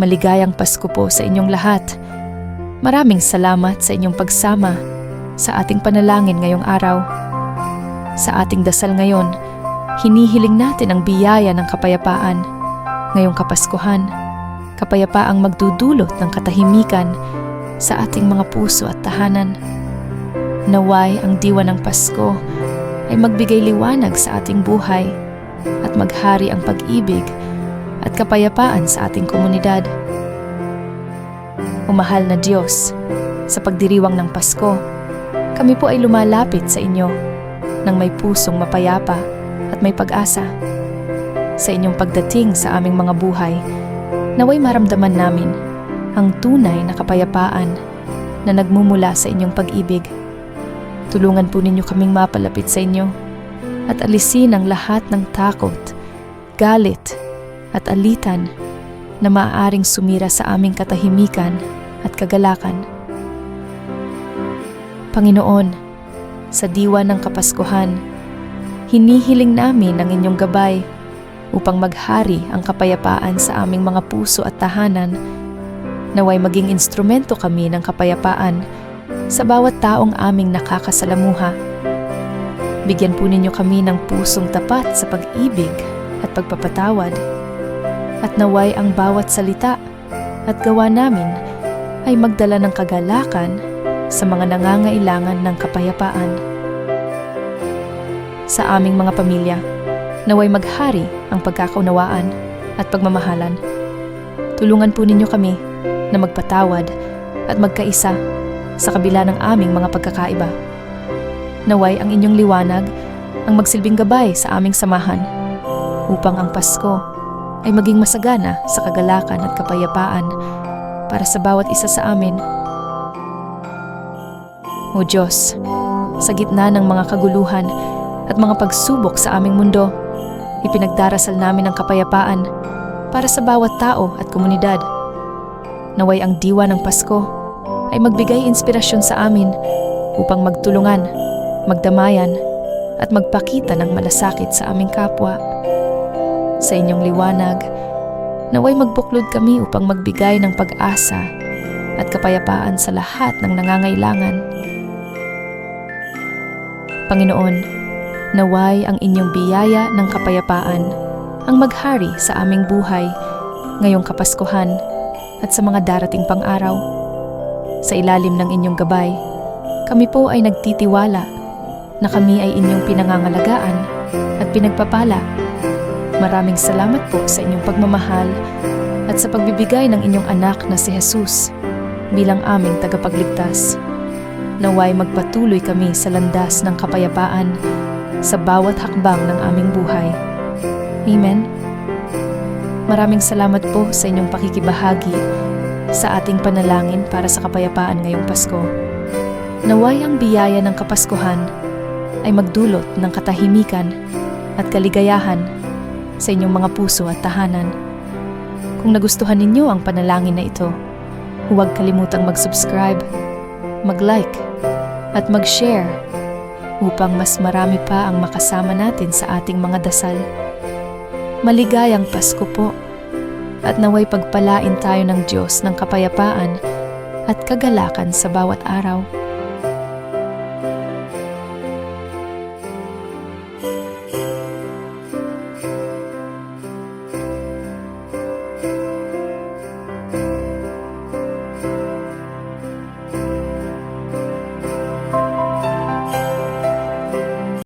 Maligayang Pasko po sa inyong lahat. Maraming salamat sa inyong pagsama sa ating panalangin ngayong araw. Sa ating dasal ngayon, hinihiling natin ang biyaya ng kapayapaan. Ngayong Kapaskuhan, kapayapaang magdudulot ng katahimikan sa ating mga puso at tahanan. Naway ang diwa ng Pasko ay magbigay liwanag sa ating buhay at maghari ang pag-ibig at kapayapaan sa ating komunidad. Umahal na Diyos, sa pagdiriwang ng Pasko, kami po ay lumalapit sa inyo ng may pusong mapayapa at may pag-asa. Sa inyong pagdating sa aming mga buhay, naway maramdaman namin ang tunay na kapayapaan na nagmumula sa inyong pag-ibig. Tulungan po ninyo kaming mapalapit sa inyo at alisin ang lahat ng takot, galit at alitan na maaaring sumira sa aming katahimikan at kagalakan. Panginoon, sa diwa ng Kapaskuhan, hinihiling namin ang inyong gabay upang maghari ang kapayapaan sa aming mga puso at tahanan naway maging instrumento kami ng kapayapaan sa bawat taong aming nakakasalamuha. Bigyan po ninyo kami ng pusong tapat sa pag-ibig at pagpapatawad. At naway ang bawat salita at gawa namin ay magdala ng kagalakan sa mga nangangailangan ng kapayapaan. Sa aming mga pamilya, naway maghari ang pagkakaunawaan at pagmamahalan. Tulungan po ninyo kami na magpatawad at magkaisa sa kabila ng aming mga pagkakaiba. Naway ang inyong liwanag ang magsilbing gabay sa aming samahan upang ang Pasko ay maging masagana sa kagalakan at kapayapaan para sa bawat isa sa amin. O Diyos, sa gitna ng mga kaguluhan at mga pagsubok sa aming mundo, ipinagdarasal namin ang kapayapaan para sa bawat tao at komunidad. Naway ang diwa ng Pasko ay magbigay inspirasyon sa amin upang magtulungan, magdamayan at magpakita ng malasakit sa aming kapwa. Sa inyong liwanag, naway magbuklod kami upang magbigay ng pag-asa at kapayapaan sa lahat ng nangangailangan. Panginoon, naway ang inyong biyaya ng kapayapaan ang maghari sa aming buhay ngayong Kapaskuhan at sa mga darating pang araw. Sa ilalim ng inyong gabay, kami po ay nagtitiwala na kami ay inyong pinangangalagaan at pinagpapala. Maraming salamat po sa inyong pagmamahal at sa pagbibigay ng inyong anak na si Jesus bilang aming tagapagligtas. Naway magpatuloy kami sa landas ng kapayapaan sa bawat hakbang ng aming buhay. Amen. Maraming salamat po sa inyong pakikibahagi sa ating panalangin para sa kapayapaan ngayong Pasko. Naway ang biyaya ng Kapaskuhan ay magdulot ng katahimikan at kaligayahan sa inyong mga puso at tahanan. Kung nagustuhan ninyo ang panalangin na ito, huwag kalimutang mag-subscribe, mag-like, at mag-share upang mas marami pa ang makasama natin sa ating mga dasal. Maligayang Pasko po at naway pagpalain tayo ng Diyos ng kapayapaan at kagalakan sa bawat araw.